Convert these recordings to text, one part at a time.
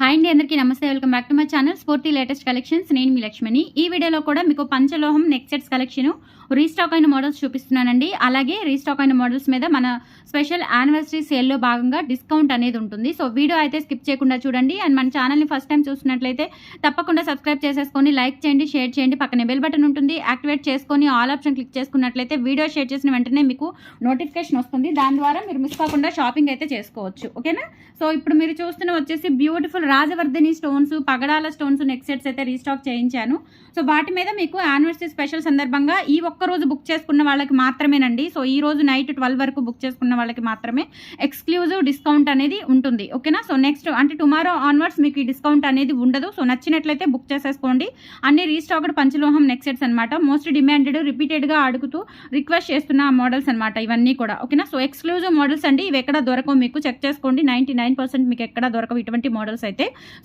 Hi అండి అందరికీ నమస్తే. Welcome back to my channel Spoorthi latest collections నేను మీ లక్ష్మిని. ఈ వీడియోలో కూడా మీకు పంచలోహం నెక్ సెట్స్ కలెక్షన్ రీస్టాక్ అయిన మోడల్స్ చూపిస్తున్నానండి. అలాగే రీస్టాక్ అయిన మోడల్స్ మీద మన స్పెషల్ యానివర్సరీ సేల్లో భాగంగా డిస్కౌంట్ అనేది ఉంటుంది. సో వీడియో అయితే స్కిప్ చేయకుండా చూడండి. అండ్ మన ఛానల్ని ఫస్ట్ టైం చూసినట్లయితే తప్పకుండా సబ్స్క్రైబ్ చేసేసుకొని లైక్ చేయండి షేర్ చేయండి. పక్కనే బెల్ బటన్ ఉంటుంది. యాక్టివేట్ చేసుకొని ఆల్ ఆప్షన్ క్లిక్ చేసుకున్నట్లయితే వీడియో షేర్ చేసిన వెంటనే మీకు నోటిఫికేషన్ వస్తుంది. దాని ద్వారా మీరు మిస్ కాకుండా షాపింగ్ అయితే చేసుకోవచ్చు. ఓకేనా సో ఇప్పుడు మీరు చూస్తున్న వచ్చేసి బ్యూటిఫుల్ రాజవర్ధిని స్టోన్స్ పగడాల స్టోన్స్ నెక్ సెట్స్ అయితే రీస్టాక్ చేయించాను. సో వాటి మీద మీకు యానివర్సరీ స్పెషల్ సందర్భంగా ఈ ఒక్క రోజు బుక్ చేసుకున్న వాళ్ళకి మాత్రమేనండి. సో ఈ రోజు నైట్ ట్వెల్వ్ వరకు బుక్ చేసుకున్న వాళ్ళకి మాత్రమే ఎక్స్క్లూజివ్ డిస్కౌంట్ అనేది ఉంటుంది. ఓకేనా? సో నెక్స్ట్ అంటే టుమారో ఆన్వర్డ్స్ మీకు ఈ డిస్కౌంట్ అనేది ఉండదు. సో నచ్చినట్లయితే బుక్ చేసేసుకోండి. అన్ని రీస్టాక్డ్ పంచలోహం నెక్ సెట్స్ అనమాట మోస్ట్ డిమాండెడ్ రిపీటెడ్గా అడుగుతూ రిక్వెస్ట్ చేస్తున్న మోడల్స్ అనమాట ఇవన్నీ కూడా. ఓకేనా? సో ఎక్స్క్లూజివ్ మోడల్స్ అండి. ఇవి ఎక్కడ దొరకవు మీకు. చెక్ చేసుకోండి. నైంటీ నైన్ పర్సెంట్ మీకు ఎక్కడ దొరకవు ఇటువంటి మోడల్స్ అయితే.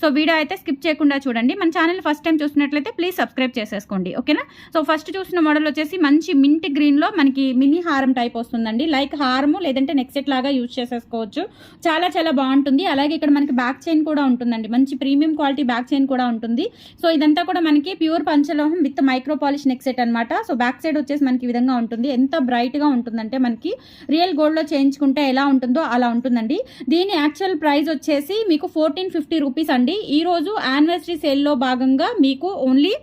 సో వీడియో అయితే స్కిప్ చేయకుండా చూడండి. మన ఛానల్ ఫస్ట్ టైం చూసినట్లయితే ప్లీజ్ సబ్స్క్రైబ్ చేసేసుకోండి. ఓకేనా? సో ఫస్ట్ చూసిన మోడల్ వచ్చేసి మంచి మింట్ గ్రీన్లో మనకి మినీ హారం టైప్ వస్తుందండి. లైక్ హారము లేదంటే నెక్సెట్ లాగా యూజ్ చేసేసుకోవచ్చు. చాలా చాలా బాగుంటుంది. అలాగే ఇక్కడ మనకి బ్యాక్ చైన్ కూడా ఉంటుందండి. మంచి ప్రీమియం క్వాలిటీ బ్యాక్ చైన్ కూడా ఉంటుంది. సో ఇదంతా కూడా మనకి pure పంచలోహం with micro polish neck set అనమాట సో బ్యాక్ సైడ్ వచ్చేసి మనకి విధంగా ఉంటుంది. ఎంత బ్రైట్గా ఉంటుందంటే మనకి రియల్ గోల్డ్లో చేయించుకుంటే ఎలా ఉంటుందో అలా ఉంటుందండి. దీని యాక్చువల్ ప్రైస్ వచ్చేసి మీకు ఫోర్టీన్ ఫిఫ్టీ రూపీస్ అండి. ఈ రోజు యానివర్సరీ సేల్లో భాగంగా మీకు only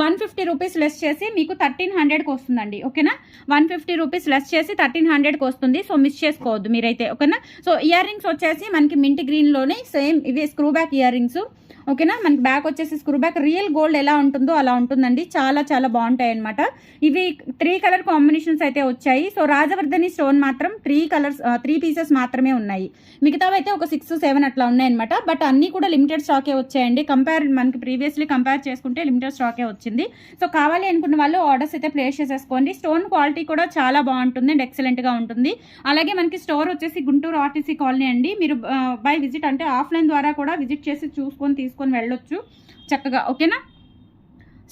one fifty rupees less చేసి మీకు థర్టీన్ హండ్రెడ్కి వస్తుందండి ఓకేనా? వన్ ఫిఫ్టీ రూపీస్ లెస్ చేసి థర్టీన్ హండ్రెడ్కి వస్తుంది సో మిస్ చేసుకోవద్దు మీరైతే. ఓకేనా? సో ఇయర్ రింగ్స్ వచ్చేసి మనకి మింట్ గ్రీన్లోనే సేమ్ ఇవి స్క్రూ బ్యాక్ ఇయర్ రింగ్స్ ఓకేనా? మనకి బ్యాక్ వచ్చేసి స్క్రూ బ్యాక్. రియల్ గోల్డ్ ఎలా ఉంటుందో అలా ఉంటుందండి. చాలా చాలా బాగుంటాయి అనమాట ఇవి త్రీ కలర్ కాంబినేషన్స్ అయితే వచ్చాయి. సో రాజవర్ధని స్టోన్ మాత్రం త్రీ కలర్స్ త్రీ పీసెస్ మాత్రమే ఉన్నాయి. మిగతావి అయితే ఒక సిక్స్ సెవెన్ అట్లా ఉన్నాయన్నమాట. బట్ అన్నీ కూడా లిమిటెడ్ స్టాకే వచ్చాయండి. కంపేర్ మనకి ప్రీవియస్లీ కంపేర్ చేసుకుంటే లిమిటెడ్ స్టాకే వచ్చింది. సో కావాలి అనుకున్న వాళ్ళు ఆర్డర్స్ అయితే ప్లేస్ చేసేసుకోండి. స్టోన్ క్వాలిటీ కూడా చాలా బాగుంటుంది అండ్ ఎక్సలెంట్గా ఉంటుంది. అలాగే మనకి స్టోర్ వచ్చేసి గుంటూరు ఆర్టీసీ కాలనీ అండి. మీరు బై విజిట్ అంటే ఆఫ్లైన్ ద్వారా కూడా విజిట్ చేసి చూసుకొని తీసుకొని వెళ్ళొచ్చు చక్కగా ఓకేనా?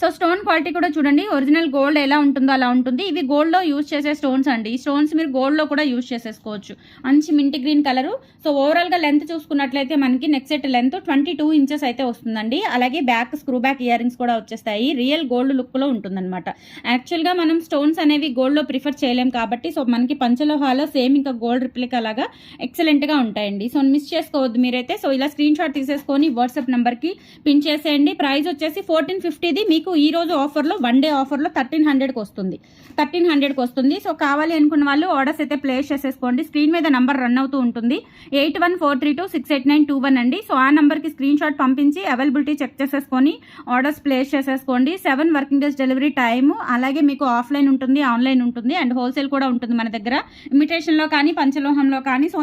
సో స్టోన్ క్వాలిటీ కూడా చూడండి. ఒరిజినల్ గోల్డ్ ఎలా ఉంటుందో అలా ఉంటుంది. ఇవి గోల్డ్లో యూజ్ చేసే స్టోన్స్ అండి. ఈ స్టోన్స్ మీరు గోల్డ్లో కూడా యూజ్ చేసేసుకోవచ్చు. మంచి మింటి గ్రీన్ కలరు. సో ఓవరాల్గా లెంత్ చూసుకున్నట్లయితే మనకి next set length twenty two inches అయితే వస్తుందండి. అలాగే back screw back ear rings కూడా వచ్చేస్తాయి. రియల్ గోల్డ్ లుక్లో ఉంటుందన్నమాట. యాక్చువల్గా మనం స్టోన్స్ అనేవి గోల్డ్లో ప్రిఫర్ చేయలేం కాబట్టి సో మనకి పంచలోహాలో సేమ్ ఇంకా గోల్డ్ రిప్లికా లాగా ఎక్సలెంట్గా ఉంటాయండి. సో మిస్ చేసుకోవద్దు మీరైతే. సో ఇలా స్క్రీన్ షాట్ తీసేసుకొని వాట్సాప్ నెంబర్కి పిన్ చేసేయండి. ప్రైస్ వచ్చేసి ఫోర్టీన్ ఫిఫ్టీది. మీకు ఈ రోజు ఆఫర్లో వన్ డే ఆఫర్లో థర్టీన్ హండ్రెడ్కి వస్తుంది. థర్టీన్ హండ్రెడ్కి వస్తుంది. సో కావాలి అనుకున్న వాళ్ళు ఆర్డర్స్ అయితే ప్లేస్ చేసేసుకోండి. స్క్రీన్ మీద నెంబర్ రన్ అవుతూ ఉంటుంది. Eight one four three two six eight nine two one అండి. సో ఆ నెంబర్కి స్క్రీన్ షాట్ పంపించి అవైలబిలిటీ చెక్ చేసేసుకొని ఆర్డర్స్ ప్లేస్ చేసేసుకోండి. Seven working days delivery time అలాగే మీకు ఆఫ్లైన్ ఉంటుంది ఆన్లైన్ ఉంటుంది అండ్ హోల్సేల్ కూడా ఉంటుంది మన దగ్గర. ఇమిటేషన్లో కానీ పంచలోహంలో కానీ సో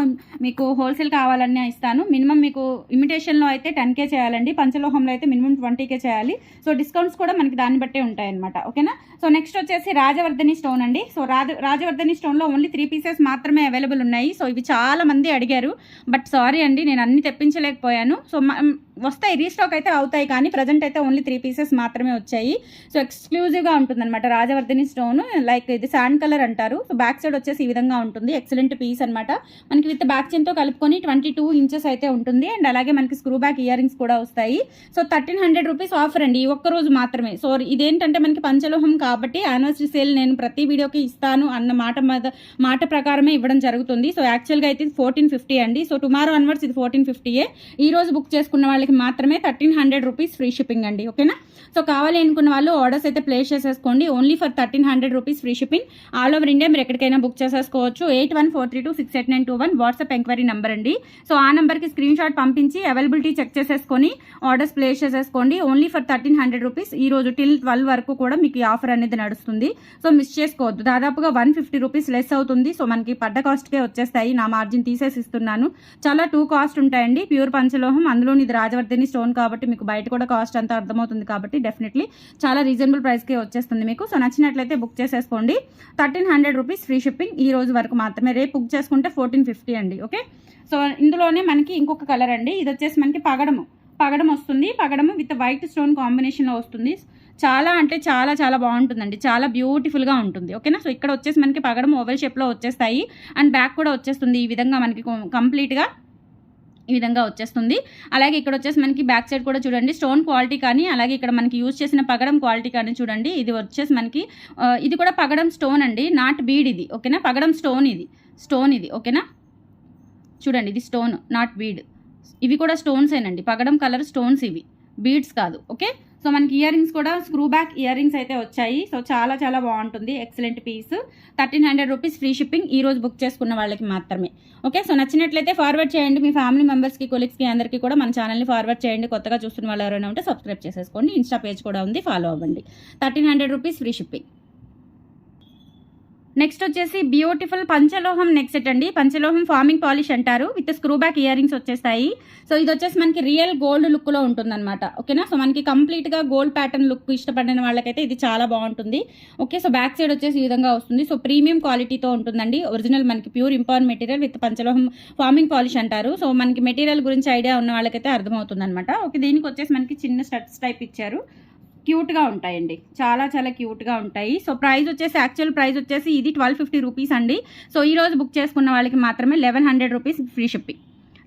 మీకు హోల్సేల్ కావాలని ఇస్తాను. మినిమం మీకు ఇమిటేషన్లో అయితే టెన్ కే చేయాలండి. పంచలోహంలో అయితే మినిమం ట్వంటీ కే చేయాలి. సో డిస్కౌంట్స్ కూడా మనకి దాన్ని బట్టే ఉంటాయన్నమాట. ఓకేనా? సో నెక్స్ట్ వచ్చేసి రాజవర్ధని స్టోన్ అండి. సో రాజ రాజవర్ధని స్టోన్లో ఓన్లీ త్రీ పీసెస్ మాత్రమే అవైలబుల్ ఉన్నాయి. సో ఇవి చాలా మంది అడిగారు. బట్ సారీ అండి నేను అన్ని తెప్పించలేకపోయాను. సో వస్తాయి రీస్టాక్ అయితే అవుతాయి. కానీ ప్రజెంట్ అయితే ఓన్లీ త్రీ పీసెస్ మాత్రమే వచ్చాయి. సో ఎక్స్క్లూజివ్గా ఉంటుందన్నమాట రాజవర్ధని స్టోన్ లైక్ ఇది శాండ్ కలర్ అంటారు. సో బ్యాక్ సైడ్ వచ్చేసి ఈ విధంగా ఉంటుంది. ఎక్సలెంట్ పీస్ అనమాట మనకి విత్ బ్యాక్ చెన్తో కలుపుకొని ట్వంటీ టూ ఇంచెస్ అయితే ఉంటుంది. అండ్ అలాగే మనకి స్క్రూ బ్యాక్ ఇయర్ రింగ్స్ కూడా వస్తాయి. So thirteen hundred rupees offer అండి. ఈ ఒక్క రోజు మాత్రం మాత్రమే. సో ఇదేంటంటే మనకి పంచలోహం కాబట్టి యానివర్సరీ సేల్ నేను ప్రతి వీడియోకి ఇస్తాను అన్న మాట మాట ప్రకారమే ఇవ్వడం జరుగుతుంది. సో యాక్చువల్గా అయితే ఫోర్టీన్ ఫిఫ్టీ అండి. సో టుమారో అన్వర్స్ ఇది ఫోర్టీన్ ఫిఫ్టీయే ఈ రోజు బుక్ చేసుకున్న వాళ్ళకి మాత్రమే thirteen hundred rupees free shipping అండి. ఓకేనా? సో కావాలి అనుకున్న వాళ్ళు ఆర్డర్స్ అయితే ప్లేస్ చేసేసుకోండి. Only for thirteen hundred rupees free shipping all over India మీరు ఎక్కడికైనా బుక్ చేసేసుకోవచ్చు. Eight one four three two six eight nine two one WhatsApp enquiry number అండి. సో ఆ నెంబర్కి స్క్రీన్ షాట్ పంపించి అవైలబిలిటీ చెక్ చేసేసుకొని ఆర్డర్స్ ప్లేస్ చేసేసుకోండి. Only for thirteen hundred rupees ఈ రోజు టిల్ ట్వెల్వ్ వరకు కూడా మీకు ఈ ఆఫర్ అనేది నడుస్తుంది. సో మిస్ చేసుకోవద్దు. దాదాపుగా వన్ ఫిఫ్టీ రూపీస్ లెస్ అవుతుంది. సో మనకి పడ్డ కాస్ట్కే వచ్చేస్తాయి. నా మార్జిన్ తీసేసి ఇస్తున్నాను. చాలా టూ కాస్ట్ ఉంటాయండి. ప్యూర్ పంచలోహం అందులోని ఇది రాజవర్ధని స్టోన్ కాబట్టి మీకు బయట కూడా కాస్ట్ అంతా అర్థమవుతుంది కాబట్టి డెఫినెట్లీ చాలా రీజనబుల్ ప్రైస్కే వచ్చేస్తుంది మీకు. సో నచ్చినట్లయితే బుక్ చేసేసుకోండి. Thirteen hundred rupees free shipping ఈ రోజు వరకు మాత్రమే. రేపు బుక్ చేసుకుంటే ఫోర్టీన్ ఫిఫ్టీ అండి. ఓకే? సో ఇందులోనే మనకి ఇంకొక కలర్ అండి. ఇది వచ్చేసి మనకి పగడము. పగడం వస్తుంది. పగడము విత్ వైట్ స్టోన్ కాంబినేషన్లో వస్తుంది. చాలా అంటే చాలా చాలా బాగుంటుందండి. చాలా బ్యూటిఫుల్గా ఉంటుంది. ఓకేనా సో ఇక్కడ వచ్చేసి మనకి పగడం ఓవెల్ షేప్లో వచ్చేస్తాయి. అండ్ బ్యాక్ కూడా వచ్చేస్తుంది. ఈ విధంగా మనకి కంప్లీట్గా ఈ విధంగా వచ్చేస్తుంది. అలాగే ఇక్కడ వచ్చేసి మనకి బ్యాక్ సైడ్ కూడా చూడండి. స్టోన్ క్వాలిటీ కానీ అలాగే ఇక్కడ మనకి యూజ్ చేసిన పగడం క్వాలిటీ కానీ చూడండి. ఇది వచ్చేసి మనకి ఇది కూడా పగడం స్టోన్ అండి. నాట్ బీడ్ ఇది. ఓకేనా పగడం స్టోన్ ఇది. స్టోన్ ఇది. ఓకేనా చూడండి. ఇది స్టోన్ నాట్ బీడ్ ఇవి కూడా స్టోన్స్ ఏనండి. పగడం కలర్ స్టోన్స్ ఇవి. బీడ్స్ కాదు ఓకే సో మనకి ఇయర్ రింగ్స్ కూడా స్క్రూ బ్యాక్ ఇయర్ రింగ్స్ అయితే వచ్చాయి. సో చాలా చాలా బాగుంటుంది. Excellent piece thirteen hundred rupees free shipping ఈ రోజు బుక్ చేసుకున్న వాళ్ళకి మాత్రమే. ఓకే సో నచ్చినట్లయితే ఫార్వర్డ్ చేయండి. మీ ఫ్యామిలీ మెంబర్స్కి కొలీగ్స్కి అందరికీ కూడా మన ఛానల్ని ఫార్వర్డ్ చేయండి. కొత్తగా చూస్తున్న వాళ్ళు ఎవరైనా ఉంటే సబ్స్క్రైబ్ చేసేసుకోండి. ఇన్స్టా పేజ్ కూడా ఉంది. ఫాలో అవ్వండి. Thirteen hundred rupees free shipping next వచ్చేసి బ్యూటిఫుల్ పంచలోహం నెక్ సెట్ అండి. పంచలోహం ఫార్మింగ్ పాలిష్ అంటారు. With screw back ear rings వచ్చేస్తాయి. సో ఇది వచ్చేసి మనకి రియల్ గోల్డ్ లుక్లో ఉంటుందన్నమాట. ఓకేనా? సో మనకి కంప్లీట్గా గోల్డ్ ప్యాటర్న్ లుక్ ఇష్టపడిన వాళ్ళకైతే ఇది చాలా బాగుంటుంది. ఓకే? సో బ్యాక్ సైడ్ వచ్చేసి ఈ విధంగా వస్తుంది. సో ప్రీమియం క్వాలిటీతో ఉంటుందండి. ఒరిజినల్ మనకి ప్యూర్ ఇంపార్ట్ మెటీరియల్ విత్ పంచలోహం ఫార్మింగ్ పాలిష్ అంటారు. సో మనకి మెటీరియల్ గురించి ఐడియా ఉన్న వాళ్ళకైతే అర్థమవుతుంది అనమాట ఓకే? దీనికి వచ్చేసి మనకి చిన్న స్టడ్స్ టైప్ ఇచ్చారు. క్యూట్గా ఉంటాయండి. చాలా చాలా క్యూట్గా ఉంటాయి. సో ప్రైస్ వచ్చేసి యాక్చువల్ ప్రైస్ వచ్చేసి ఇది ట్వెల్వ్ ఫిఫ్టీ రూపీస్ అండి. సో ఈ రోజు బుక్ చేసుకున్న వాళ్ళకి మాత్రమే eleven hundred rupees free shipping.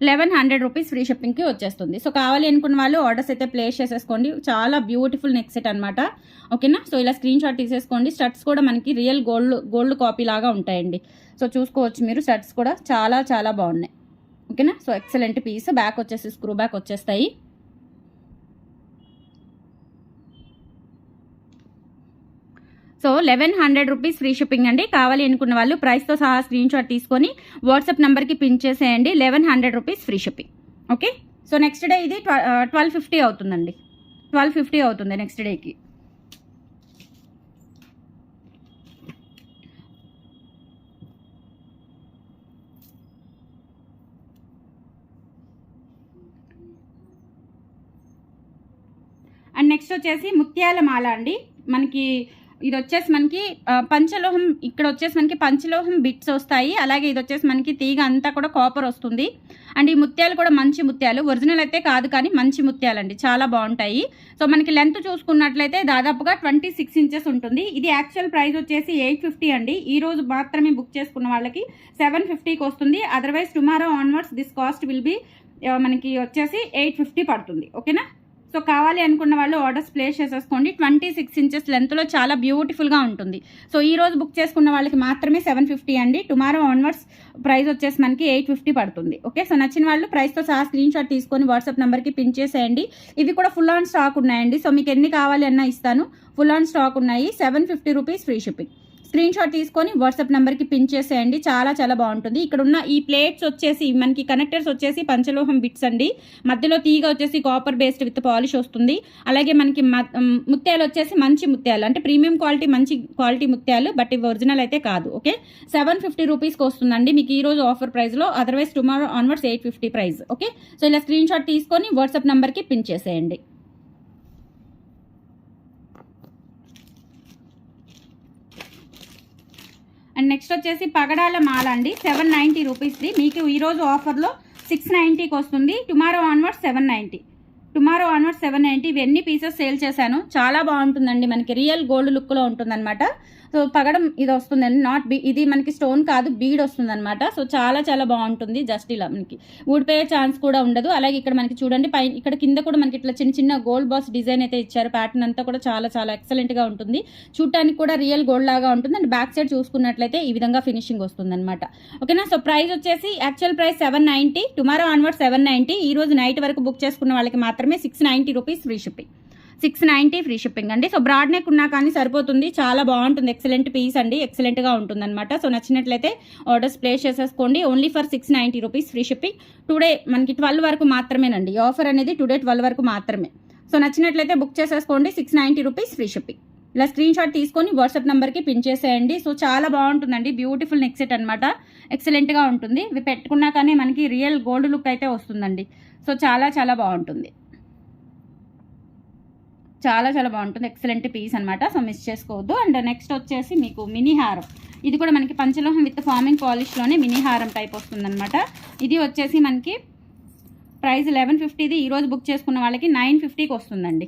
Eleven hundred rupees free షిప్పింగ్కి వచ్చేస్తుంది. సో కావాలి అనుకున్న వాళ్ళు ఆర్డర్స్ అయితే ప్లేస్ చేసేసుకోండి. చాలా బ్యూటిఫుల్ నెక్ సెట్ అనమాట ఓకేనా? సో ఇలా స్క్రీన్ షాట్ తీసేసుకోండి. స్టడ్స్ కూడా మనకి రియల్ గోల్డ్ గోల్డ్ కాపీ లాగా ఉంటాయండి. సో చూసుకోవచ్చు మీరు. స్టడ్స్ కూడా చాలా చాలా బాగున్నాయి. ఓకేనా? So excellent piece. బ్యాక్ వచ్చేసి స్క్రూ బ్యాక్ వచ్చేస్తాయి. So eleven hundred rupees free shipping అండి. కావాలి అనుకున్న వాళ్ళు ప్రైస్తో సహా స్క్రీన్ షాట్ తీసుకొని వాట్సాప్ నెంబర్కి పిన్ చేసేయండి. Eleven hundred rupees free shipping. Okay? So next day ఇది ట్వెల్వ్ ఫిఫ్టీ అవుతుందండి. ట్వెల్వ్ ఫిఫ్టీ అవుతుంది నెక్స్ట్ డేకి అండ్ నెక్స్ట్ వచ్చేసి ముత్యాల మాల అండి. మనకి ఇది వచ్చేసి మనకి పంచలోహం ఇక్కడ వచ్చేసి మనకి పంచలోహం బిట్స్ వస్తాయి. అలాగే ఇది వచ్చేసి మనకి తీగ అంతా కూడా కాపర్ వస్తుంది. అండ్ ఈ ముత్యాలు కూడా మంచి ముత్యాలు. ఒరిజినల్ అయితే కాదు కానీ మంచి ముత్యాలు అండి చాలా బాగుంటాయి. సో మనకి లెంత్ చూసుకున్నట్లయితే దాదాపుగా ట్వంటీ సిక్స్ ఇంచెస్ ఉంటుంది. ఇది యాక్చువల్ ప్రైస్ వచ్చేసి ఎయిట్ ఫిఫ్టీ అండి. ఈ రోజు మాత్రమే బుక్ చేసుకున్న వాళ్ళకి సెవెన్ ఫిఫ్టీకి వస్తుంది. Otherwise tomorrow onwards this cost will be మనకి వచ్చేసి ఎయిట్ ఫిఫ్టీ పడుతుంది. ఓకేనా? సో కావాలి అనుకున్న వాళ్ళు ఆర్డర్స్ ప్లేస్ చేసేసుకోండి. ట్వంటీ సిక్స్ ఇంచెస్ లెంత్లో చాలా బ్యూటిఫుల్గా ఉంటుంది. సో ఈ రోజు బుక్ చేసుకున్న వాళ్ళకి మాత్రమే సెవెన్ ఫిఫ్టీ అండి. టుమారో ఆన్వర్డ్స్ ప్రైస్ వచ్చేసి మనకి ఎయిట్ ఫిఫ్టీ పడుతుంది. ఓకే సో నచ్చిన వాళ్ళు ప్రైస్తో సహా స్క్రీన్ షాట్ తీసుకొని వాట్సాప్ నెంబర్కి పిన్ చేసేయండి. ఇవి కూడా ఫుల్ ఆన్ స్టాక్ ఉన్నాయండి. సో మీకు ఎన్ని కావాలి అన్నా ఇస్తాను. ఫుల్ ఆన్ స్టాక్ ఉన్నాయి. Seven fifty rupees free shipping screenshot తీసుకొని వాట్సాప్ నెంబర్కి పిన్ చేసేయండి. చాలా చాలా బాగుంటుంది. ఇక్కడ ఉన్న ఈ ప్లేట్స్ వచ్చేసి మనకి కనెక్టర్స్ వచ్చేసి పంచలోహం బిట్స్ అండి. మధ్యలో తీగ వచ్చేసి కాపర్ బేస్డ్ విత్ పాలిష్ వస్తుంది. అలాగే మనకి మ- ముత్యాలు వచ్చేసి మంచి ముత్యాలు. అంటే ప్రీమియం క్వాలిటీ మంచి క్వాలిటీ ముత్యాలు బట్ ఇవి ఒరిజినల్ అయితే కాదు. ఓకే? సెవెన్ ఫిఫ్టీ రూపీస్కి వస్తుందండి. మీకు ఈ రోజు ఆఫర్ ప్రైస్లో otherwise tomorrow onwards eight fifty price okay? So ఇలా స్క్రీన్ షాట్ తీసుకొని వాట్సాప్ నెంబర్కి పిన్ చేసేయండి. అండ్ నెక్స్ట్ వచ్చేసి పగడాల మాల అండి. సెవెన్ నైంటీ రూపీస్ది. మీకు ఈరోజు ఆఫర్లో సిక్స్ నైంటీకి వస్తుంది. Tomorrow onward seven ninety. Tomorrow onward seven ninety ఇవన్నీ పీసెస్ సేల్ చేశాను. చాలా బాగుంటుందండి మనకి. రియల్ గోల్డ్ లుక్లో ఉంటుందన్నమాట. సో పగడం ఇది వస్తుందండి. నాట్ బీ ఇది మనకి స్టోన్ కాదు బీడ్ వస్తుందన్నమాట. సో చాలా చాలా బాగుంటుంది. జస్ట్ ఇలా మనకి. ఊడిపోయే ఛాన్స్ కూడా ఉండదు. అలాగే ఇక్కడ మనకి చూడండి పై ఇక్కడ కింద కూడా మనకి ఇట్లా చిన్న చిన్న గోల్డ్ బాస్ డిజైన్ అయితే ఇచ్చారు. ప్యాటర్న్ అంతా కూడా చాలా చాలా ఎక్సలెంట్గా ఉంటుంది. చూడటానికి కూడా రియల్ గోల్డ్ లాగా ఉంటుంది. అండ్ బ్యాక్ సైడ్ చూసుకున్నట్లయితే ఈ విధంగా ఫినిషింగ్ వస్తుందన్నమాట. ఓకేనా సో ప్రైస్ వచ్చేసి actual price seven ninety tomorrow onward seven ninety ఈ రోజు నైట్ వరకు బుక్ చేసుకున్న వాళ్ళకి మాత్రం మాత్రమే six ninety rupees free shipping. Six ninety free shipping అండి. సో బ్రాడ్ నెక్ ఉన్నా కానీ సరిపోతుంది. చాలా బాగుంటుంది. ఎక్సలెంట్ పీస్ అండి. ఎక్సలెంట్గా ఉంటుంది అనమాట సో నచ్చినట్లయితే ఆర్డర్స్ ప్లేస్ చేసేసుకోండి. Only for six ninety rupees free shipping. Today మనకి ట్వెల్వ్ వరకు మాత్రమేనండి. ఆఫర్ అనేది టుడే ట్వెల్వ్ వరకు మాత్రమే. సో నచ్చినట్లయితే బుక్ చేసేసుకోండి. Six ninety rupees free shipping. ఇలా స్క్రీన్ షాట్ తీసుకొని వాట్సాప్ నెంబర్కి పిన్ చేసేయండి. సో చాలా బాగుంటుందండి. బ్యూటిఫుల్ నెక్ సెట్ అనమాట ఎక్సలెంట్గా ఉంటుంది. ఇవి పెట్టుకున్నా కానీ మనకి రియల్ గోల్డ్ లుక్ అయితే వస్తుందండి. సో చాలా చాలా బాగుంటుంది. చాలా చాలా బాగుంటుంది. ఎక్సలెంట్ పీస్ అనమాట సో మిస్ చేసుకోవద్దు. అండ్ నెక్స్ట్ వచ్చేసి మీకు మినీ హారం. ఇది కూడా మనకి పంచలోహం విత్ ఫార్మింగ్ పాలిష్లోనే మినీ హారం టైప్ వస్తుందన్నమాట. ఇది వచ్చేసి మనకి ప్రైస్ లెవెన్ ఫిఫ్టీది ఈరోజు బుక్ చేసుకున్న వాళ్ళకి నైన్ ఫిఫ్టీకి వస్తుందండి.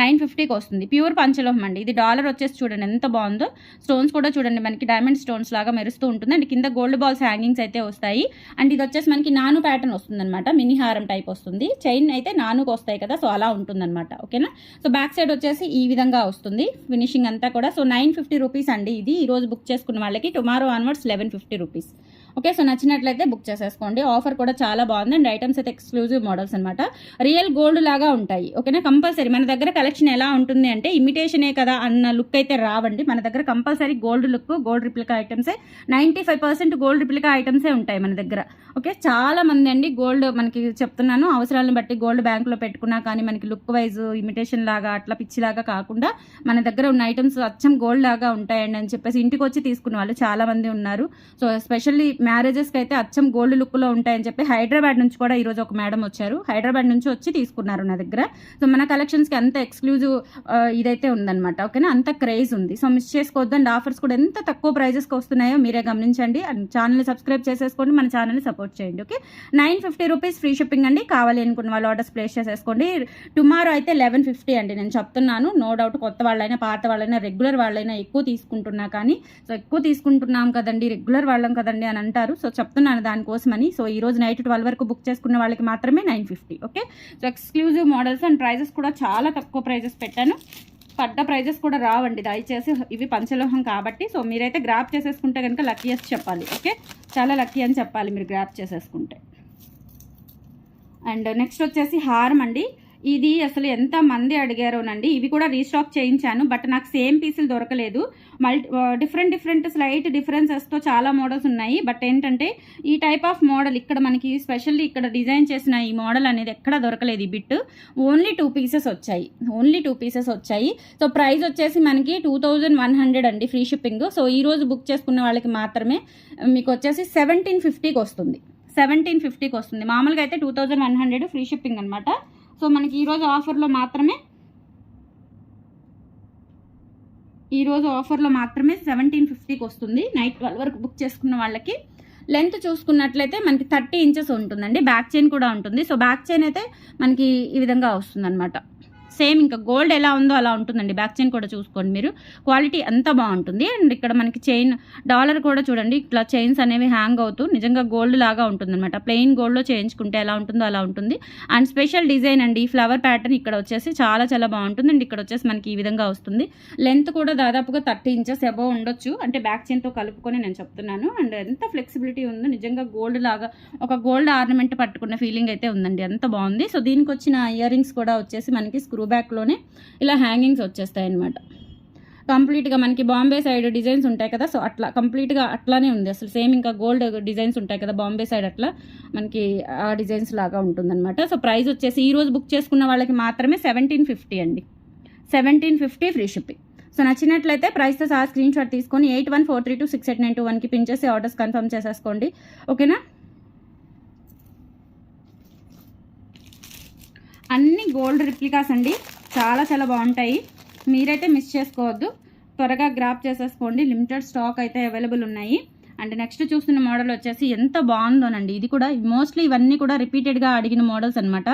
నైన్ ఫిఫ్టీకి వస్తుంది. ప్యూర్ పంచలోహం అండి. ఇది డాలర్ వచ్చేసి చూడండి ఎంత బాగుందో. స్టోన్స్ కూడా చూడండి మనకి డైమండ్ స్టోన్స్ లాగా మెరుస్తూ ఉంటుంది. అండ్ కింద గోల్డ్ బాల్స్ హ్యాంగింగ్స్ అయితే వస్తాయి. అండ్ ఇది వచ్చేసి మనకి నాను ప్యాటర్న్ వస్తుంది అనమాట మినీ హారం టైప్ వస్తుంది. చైన్ అయితే నానుకు వస్తాయి కదా. సో అలా ఉంటుందన్నమాట. ఓకేనా? సో బ్యాక్ సైడ్ వచ్చేసి ఈ విధంగా వస్తుంది. ఫినిషింగ్ అంతా కూడా. సో నైన్ ఫిఫ్టీ రూపీస్ అండి ఇది. ఈ రోజు బుక్ చేసుకున్న వాళ్ళకి tomorrow onwards eleven fifty rupees. Okay so నచ్చినట్లయితే బుక్ చేసేసుకోండి. ఆఫర్ కూడా చాలా బాగుంది. అండ్ ఐటమ్స్ అయితే ఎక్స్క్లూజివ్ మోడల్స్ అనమాట రియల్ గోల్డ్ లాగా ఉంటాయి. ఓకేనా? కంపల్సరీ మన దగ్గర కలెక్షన్ ఎలా ఉంటుంది అంటే ఇమిటేషనే కదా అన్న లుక్ అయితే రావండి. మన దగ్గర compulsory gold look gold replica ఐటమ్సే ninety five percent gold replica ఐటమ్సే ఉంటాయి మన దగ్గర. ఓకే? చాలా మంది అండి గోల్డ్ మనకి చెప్తున్నాను. అవసరాలను బట్టి గోల్డ్ బ్యాంకులో పెట్టుకున్నా కానీ మనకి లుక్ వైజ్ ఇమిటేషన్ లాగా అట్లా పిచ్చిలాగా కాకుండా మన దగ్గర ఉన్న ఐటమ్స్ అచ్చం గోల్డ్ లాగా ఉంటాయండి అని చెప్పేసి ఇంటికి వచ్చి తీసుకున్న వాళ్ళు చాలా మంది ఉన్నారు. సో ఎస్పెషల్లీ మ్యారేజెస్కి అయితే అచ్చం గోల్డ్ లుక్లో ఉంటాయని చెప్పి హైదరాబాద్ నుంచి కూడా ఈరోజు ఒక మేడం వచ్చారు. హైదరాబాద్ నుంచి వచ్చి తీసుకున్నారు నా దగ్గర. సో మన కలెక్షన్స్కి అంత ఎక్స్క్లూజివ్ ఇదైతే ఉందన్నమాట. ఓకేనా? అంత క్రేజ్ ఉంది. సో మిస్ చేసుకోవద్దు అండ్ ఆఫర్స్ కూడా ఎంత తక్కువ ప్రైజెస్కి వస్తున్నాయో మీరే గమనించండి. అండ్ ఛానల్ సబ్స్క్రైబ్ చేసేసుకోండి. మన ఛానల్ని సపోర్ట్ చేయండి. Okay? Nine fifty rupees free shipping అండి. కావాలి అనుకున్న వాళ్ళు ఆర్డర్స్ ప్లేస్ చేసేసుకోండి. టుమారో అయితే లెవెన్ ఫిఫ్టీ అండి. నేను చెప్తున్నాను. నో డౌట్ కొత్త వాళ్ళైనా పాత వాళ్ళైనా రెగ్యులర్ వాళ్ళైనా ఎక్కువ తీసుకుంటున్నా కానీ సో ఎక్కువ తీసుకుంటున్నాం కదండి రెగ్యులర్ వాళ్ళం కదండి అని అంటారు సో చెప్తున్నాను దానికోసమని. సో ఈ రోజు నైట్ ట్వెల్వ్ వరకు బుక్ చేసుకున్న వాళ్ళకి మాత్రమే nine fifty okay? So exclusive models and prices కూడా చాలా తక్కువ ప్రైజెస్ పెట్టాను. పడ్డ ప్రైజెస్ కూడా రావండి. దయచేసి ఇవి పంచలోహం కాబట్టి. సో మీరైతే గ్రాప్ చేసేసుకుంటే కనుక లక్కీయెస్ట్ చెప్పాలి ఓకే? చాలా లక్కీ అని చెప్పాలి మీరు గ్రాప్ చేసేసుకుంటే. అండ్ నెక్స్ట్ వచ్చేసి హారం అండి. ఇది అసలు ఎంత మంది అడిగారోనండి ఇవి కూడా రీస్టాక్ చేయించాను బట్ నాకు సేమ్ పీసులు దొరకలేదు. మల్టీ డిఫరెంట్ డిఫరెంట్ స్లైట్ డిఫరెన్సెస్తో చాలా మోడల్స్ ఉన్నాయి. బట్ ఏంటంటే ఈ టైప్ ఆఫ్ మోడల్ ఇక్కడ మనకి స్పెషల్లీ ఇక్కడ డిజైన్ చేసిన ఈ మోడల్ అనేది ఎక్కడ దొరకలేదు ఈ బిట్ ఓన్లీ టూ పీసెస్ వచ్చాయి. ఓన్లీ టూ పీసెస్ వచ్చాయి. సో ప్రైస్ వచ్చేసి మనకి టూ థౌజండ్ వన్ హండ్రెడ్ అండి ఫ్రీ షిప్పింగ్. సో ఈ రోజు బుక్ చేసుకున్న వాళ్ళకి మాత్రమే మీకు వచ్చేసి సెవెంటీన్ ఫిఫ్టీకి వస్తుంది. సెవెంటీన్ ఫిఫ్టీకి వస్తుంది. మామూలుగా అయితే two thousand one hundred free shipping అనమాట సో మనకి ఈరోజు ఆఫర్లో మాత్రమే ఈరోజు ఆఫర్లో మాత్రమే సెవెంటీన్ ఫిఫ్టీకి వస్తుంది. నైట్ ట్వెల్వ్ వరకు బుక్ చేసుకున్న వాళ్ళకి. లెంత్ చూసుకున్నట్లయితే మనకి థర్టీ ఇంచెస్ ఉంటుందండి. బ్యాక్ చైన్ కూడా ఉంటుంది. సో బ్యాక్ చైన్ అయితే మనకి ఈ విధంగా వస్తుంది అనమాట సేమ్ ఇంకా గోల్డ్ ఎలా ఉందో అలా ఉంటుందండి. బ్యాక్ చైన్ కూడా చూసుకోండి మీరు. క్వాలిటీ ఎంత బాగుంటుంది. అండ్ ఇక్కడ మనకి చైన్ డాలర్ కూడా చూడండి. ఇట్లా చైన్స్ అనేవి హ్యాంగ్ అవుతూ నిజంగా గోల్డ్ లాగా ఉంటుందన్నమాట. ప్లెయిన్ గోల్డ్లో చేయించుకుంటే ఎలా ఉంటుందో అలా ఉంటుంది. అండ్ స్పెషల్ డిజైన్ అండి. ఈ ఫ్లవర్ ప్యాటర్న్ ఇక్కడ వచ్చేసి చాలా చాలా బాగుంటుంది. అండ్ ఇక్కడ వచ్చేసి మనకి ఈ విధంగా వస్తుంది. లెంత్ కూడా దాదాపుగా థర్టీ ఇంచెస్ అబోవ్ ఉండొచ్చు. అంటే బ్యాక్ చైన్తో కలుపుకొని నేను చెప్తున్నాను. అండ్ ఎంత ఫ్లెక్సిబిలిటీ ఉందో నిజంగా గోల్డ్ లాగా ఒక గోల్డ్ ఆర్నమెంట్ పట్టుకున్న ఫీలింగ్ అయితే ఉందండి. అంత బాగుంది. సో దీనికి వచ్చిన ఇయర్ రింగ్స్ కూడా వచ్చేసి మనకి స్క్రూ బ్యాక్లోనే ఇలా హ్యాంగింగ్స్ వచ్చేస్తాయి అనమాట కంప్లీట్గా మనకి బాంబే సైడ్ డిజైన్స్ ఉంటాయి కదా సో అట్లా కంప్లీట్గా అట్లానే ఉంది. అసలు సేమ్ ఇంకా గోల్డ్ డిజైన్స్ ఉంటాయి కదా బాంబే సైడ్ అట్లా మనకి ఆ డిజైన్స్ లాగా ఉంటుందన్నమాట. సో ప్రైస్ వచ్చేసి ఈరోజు బుక్ చేసుకున్న వాళ్ళకి మాత్రమే సెవెంటీన్ ఫిఫ్టీ అండి. Seventeen fifty free shipping. So నచ్చినట్లయితే ప్రైస్తో సహా స్క్రీన్ షాట్ తీసుకొని eight one four three two six eight nine two వన్కి పిన్ చేసి ఆర్డర్స్ కన్ఫర్మ్ చేసేసుకోండి. ఓకేనా? అన్ని గోల్డ్ రిప్లికాస్ అండి. చాలా చాలా బాగుంటాయి. మీరైతే మిస్ చేసుకోవద్దు. త్వరగా గ్రాప్ చేసేసుకోండి. లిమిటెడ్ స్టాక్ అయితే అవైలబుల్ ఉన్నాయి. అండ్ నెక్స్ట్ చూస్తున్న మోడల్ వచ్చేసి ఎంత బాగుందోనండి. ఇది కూడా మోస్ట్లీ ఇవన్నీ కూడా రిపీటెడ్గా అడిగిన మోడల్స్ అనమాట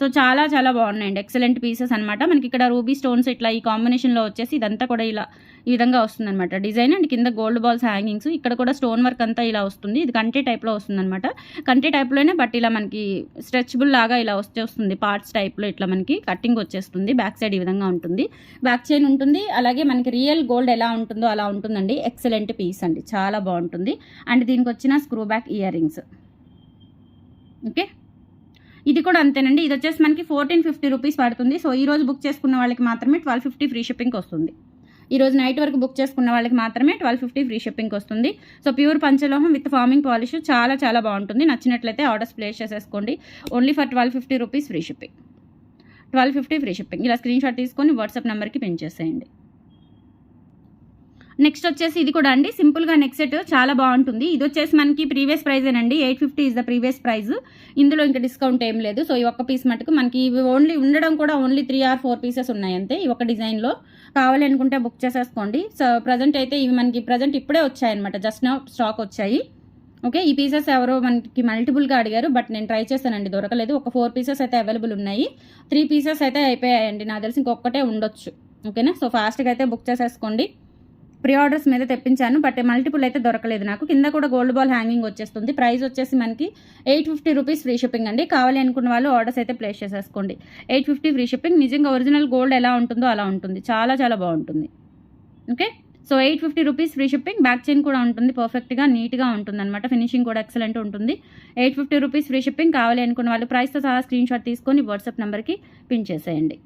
సో చాలా చాలా బాగున్నాయండి. ఎక్సలెంట్ పీసెస్ అనమాట మనకి ఇక్కడ రూబీ స్టోన్స్ ఇట్లా ఈ కాంబినేషన్లో వచ్చేసి ఇదంతా కూడా ఇలా ఈ విధంగా వస్తుంది అనమాట డిజైన్ అండ్ కింద గోల్డ్ బాల్స్ హ్యాంగింగ్స్. ఇక్కడ కూడా స్టోన్ వర్క్ అంతా ఇలా వస్తుంది. ఇది కంటే టైప్లో వస్తుంది అనమాట కంటే టైప్లోనే బట్ ఇలా మనకి స్ట్రెచబుల్ లాగా ఇలా వచ్చేస్తుంది పార్ట్స్ టైప్లో ఇట్లా మనకి కటింగ్ వచ్చేస్తుంది. బ్యాక్ సైడ్ ఈ విధంగా ఉంటుంది. బ్యాక్ చైన్ ఉంటుంది. అలాగే మనకి రియల్ గోల్డ్ ఎలా ఉంటుందో అలా ఉంటుందండి. ఎక్సలెంట్ పీస్ అండి. చాలా బాగుంటుంది. అండ్ దీనికి వచ్చిన screw back ear rings okay? ఇది కూడా అంతేనండి. ఇది వచ్చేసి మనకి ఫోర్టీన్ ఫిఫ్టీ రూపీస్ పడుతుంది. సో ఈ రోజు బుక్ చేసుకున్న వాళ్ళకి మాత్రమే ట్వెల్వ్ ఫిఫ్టీ ఫ్రీ షిప్పింగ్ వస్తుంది. ఈరోజు నైట్ వరకు బుక్ చేసుకున్న వాళ్ళకి మాత్రమే ట్వెల్వ్ ఫిఫ్టీ ఫ్రీ షిప్పింగ్ వస్తుంది. సో ప్యూర్ పంచలోహం విత్ ఫార్మింగ్ పాలిష్ చాలా చాలా బాగుంటుంది. నచ్చినట్లయితే ఆర్డర్స్ ప్లేస్ చేసేసుకోండి. Only for twelve fifty rupees free shipping. Twelve fifty free shipping. ఇలా స్క్రీన్ షాట్ తీసుకొని వాట్సాప్ నెంబర్కి పిన్ చేసేయండి. నెక్స్ట్ వచ్చేసి ఇది కూడా అండి. సింపుల్గా నెక్ సెట్ చాలా బాగుంటుంది. ఇది వచ్చేసి మనకి ప్రీవియస్ ప్రైస్ అండి eight fifty is the previous price ఇందులో ఇంకా డిస్కౌంట్ ఏం లేదు. సో ఈ ఒక్క పీస్ మటుకు మనకి ఇవి ఓన్లీ ఉండడం కూడా only three or four pieces ఉన్నాయి అంతే ఈ ఒక డిజైన్లో కావాలి అనుకుంటే బుక్ చేసేసుకోండి. సో ప్రజెంట్ అయితే ఇవి మనకి ప్రజెంట్ ఇప్పుడే వచ్చాయన్నమాట. జస్ట్ నా స్టాక్ వచ్చాయి. ఓకే ఈ పీసెస్ ఎవరో మనకి మల్టిపుల్గా అడిగారు బట్ నేను ట్రై చేశానండి దొరకలేదు. ఒక ఫోర్ పీసెస్ అయితే అవైలబుల్ ఉన్నాయి. త్రీ పీసెస్ అయితే అయిపోయాయండి. నాకు తెలిసి ఇంకొకటే ఉండొచ్చు. ఓకేనా సో ఫాస్ట్గా అయితే బుక్ చేసేసుకోండి. ప్రీ ఆర్డర్స్ మీద తెప్పించాను బట్ మల్టిపుల్ అయితే దొరకలేదు నాకు. కింద కూడా గోల్డ్ బాల్ హ్యాంగింగ్ వచ్చేస్తుంది. ప్రైస్ వచ్చేసి మనకి eight fifty rupees free shipping అండి. కావాలి అనుకున్న వాళ్ళు ఆర్డర్స్ అయితే ప్లేస్ చేసేసుకోండి. Eight fifty free shipping. నిజంగా ఒరిజినల్ గోల్డ్ ఎలా ఉంటుందో అలా ఉంటుంది. చాలా చాలా బాగుంటుంది. Okay? So eight fifty rupees free shipping. Back chain కూడా ఉంటుంది. పర్ఫెక్ట్గా నీట్గా ఉంటుంది అనమాట ఫినిషింగ్ కూడా ఎక్సలెంట్ ఉంటుంది. Eight fifty rupees free shipping. కావాలి అనుకున్న వాళ్ళు ప్రైస్తో సహా స్క్రీన్ షాట్ తీసుకొని వాట్సాప్ నెంబర్కి పిన్ చేసేయండి.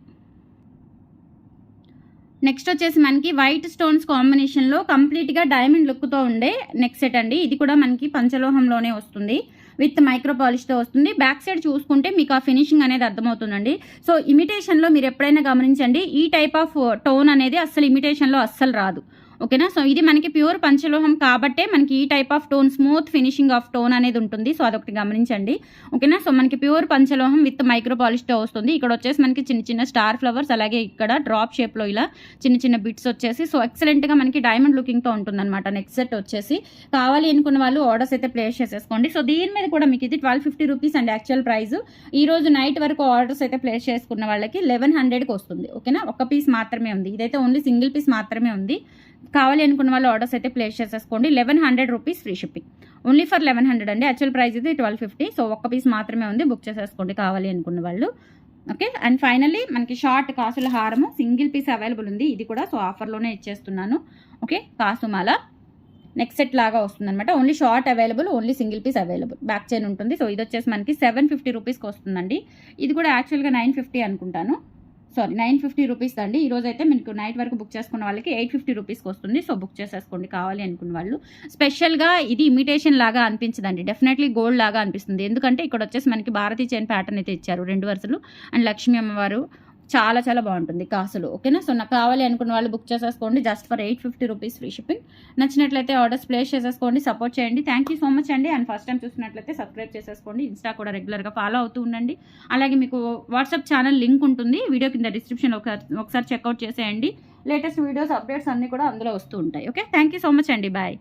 నెక్స్ట్ వచ్చేసి మనకి వైట్ స్టోన్స్ కాంబినేషన్లో కంప్లీట్గా డైమండ్ లుక్తో ఉండే నెక్ సెట్ అండి. ఇది కూడా మనకి పంచలోహంలోనే వస్తుంది. విత్ మైక్రో పాలిష్తో వస్తుంది. బ్యాక్ సైడ్ చూసుకుంటే మీకు ఆ ఫినిషింగ్ అనేది అర్థమవుతుందండి. సో ఇమిటేషన్లో మీరు ఎప్పుడైనా గమనించండి. ఈ టైప్ ఆఫ్ టోన్ అనేది అస్సలు ఇమిటేషన్లో అస్సలు రాదు. ఓకేనా? సో ఇది మనకి ప్యూర్ పంచలోహం కాబట్టే మనకి ఈ type of tone smooth finishing of tone అనేది ఉంటుంది. సో అదొకటి గమనించండి. ఓకేనా? సో మనకి ప్యూర్ పంచలోహం విత్ మైక్రో పాలిష్తో వస్తుంది. ఇక్కడ వచ్చేసి మనకి చిన్న చిన్న స్టార్ ఫ్లవర్స్ అలాగే ఇక్కడ డ్రాప్ షేప్లో ఇలా చిన్న చిన్న బిట్స్ వచ్చేసి సో ఎక్సలెంట్గా మనకి డైమండ్ లుకింగ్తో ఉంటుంది అనమాట నెక్స్ట్ సెట్ వచ్చేసి. కావాలి అనుకున్న వాళ్ళు ఆర్డర్స్ అయితే ప్లేస్ చేసేసుకోండి. సో దీని మీద కూడా మీకు ఇది twelve fifty rupees and actual price. ఈ రోజు నైట్ వరకు ఆర్డర్స్ అయితే ప్లేస్ చేసుకున్న వాళ్ళకి లెవెన్ హండ్రెడ్కి వస్తుంది. ఓకేనా? ఒక పీస్ మాత్రమే ఉంది. ఇదైతే ఓన్లీ సింగిల్ పీస్ మాత్రమే ఉంది. కావాలి అనుకున్న వాళ్ళు ఆర్డర్స్ అయితే ప్లేస్ చేసేసుకోండి. Eleven hundred rupees free shipping only for eleven hundred అండి. యాక్చువల్ ప్రైస్ ఇది ట్వెల్వ్ ఫిఫ్టీ సో ఒక్క పీస్ మాత్రమే ఉంది. బుక్ చేసేసుకోండి కావాలి అనుకున్న వాళ్ళు. ఓకే అండ్ ఫైనల్లీ మనకి షార్ట్ కాసుల హారము సింగిల్ పీస్ అవైలబుల్ ఉంది. ఇది కూడా సో ఆఫర్లోనే ఇచ్చేస్తున్నాను. ఓకే కాసుమాల. నెక్స్ట్ సెట్ లాగా వస్తుంది అనమాట only short available only single piece available back chain ఉంటుంది. సో ఇది వచ్చేసి మనకి సెవెన్ ఫిఫ్టీ రూపీస్కి వస్తుందండి. ఇది కూడా యాక్చువల్గా నైన్ ఫిఫ్టీ అనుకుంటాను. సారీ నైన్ ఫిఫ్టీ రూపీస్ అండి. ఈ రోజు అయితే మీకు నైట్ వరకు బుక్ చేసుకున్న వాళ్ళకి ఎయిట్ ఫిఫ్టీ రూపీస్కి వస్తుంది. సో బుక్ చేసేసుకోండి కావాలి అనుకున్న వాళ్ళు. స్పెషల్గా ఇది ఇమిటేషన్ లాగా అనిపించదండి. డెఫినెట్లీ గోల్డ్ లాగా అనిపిస్తుంది. ఎందుకంటే ఇక్కడ వచ్చేసి మనకి భారతీ చైన్ ప్యాటర్న్ అయితే ఇచ్చారు రెండు వరుసలు. అండ్ లక్ష్మీ అమ్మవారు చాలా చాలా బాగుంటుంది కాసులు ఓకేనా? సో నాకు కావాలి అనుకున్న వాళ్ళు బుక్ చేసేసుకోండి. Just for eight fifty rupees free shipping. నచ్చినట్లయితే ఆర్డర్స్ ప్లేస్ చేసేసుకోండి సపోర్ట్ చేయండి. థ్యాంక్ యూ సో మచ్ అండి. అండ్ ఫస్ట్ టైం చూసినట్లయితే సబ్స్క్రైబ్ చేసేసుకోండి. ఇన్స్టా కూడా రెగ్యులర్గా ఫాలో అవుతూ ఉండండి. అలాగే మీకు వాట్సాప్ ఛానల్ లింక్ ఉంటుంది. వీడియో కింద డిస్క్రిప్షన్ ఒకసారి ఒకసారి చెక్అవుట్ చేసేయండి. లేటెస్ట్ వీడియోస్ అప్డేట్స్ అన్నీ కూడా అందులో వస్తూ ఉంటాయి. Okay? Thank you so much అండి. బాయ్.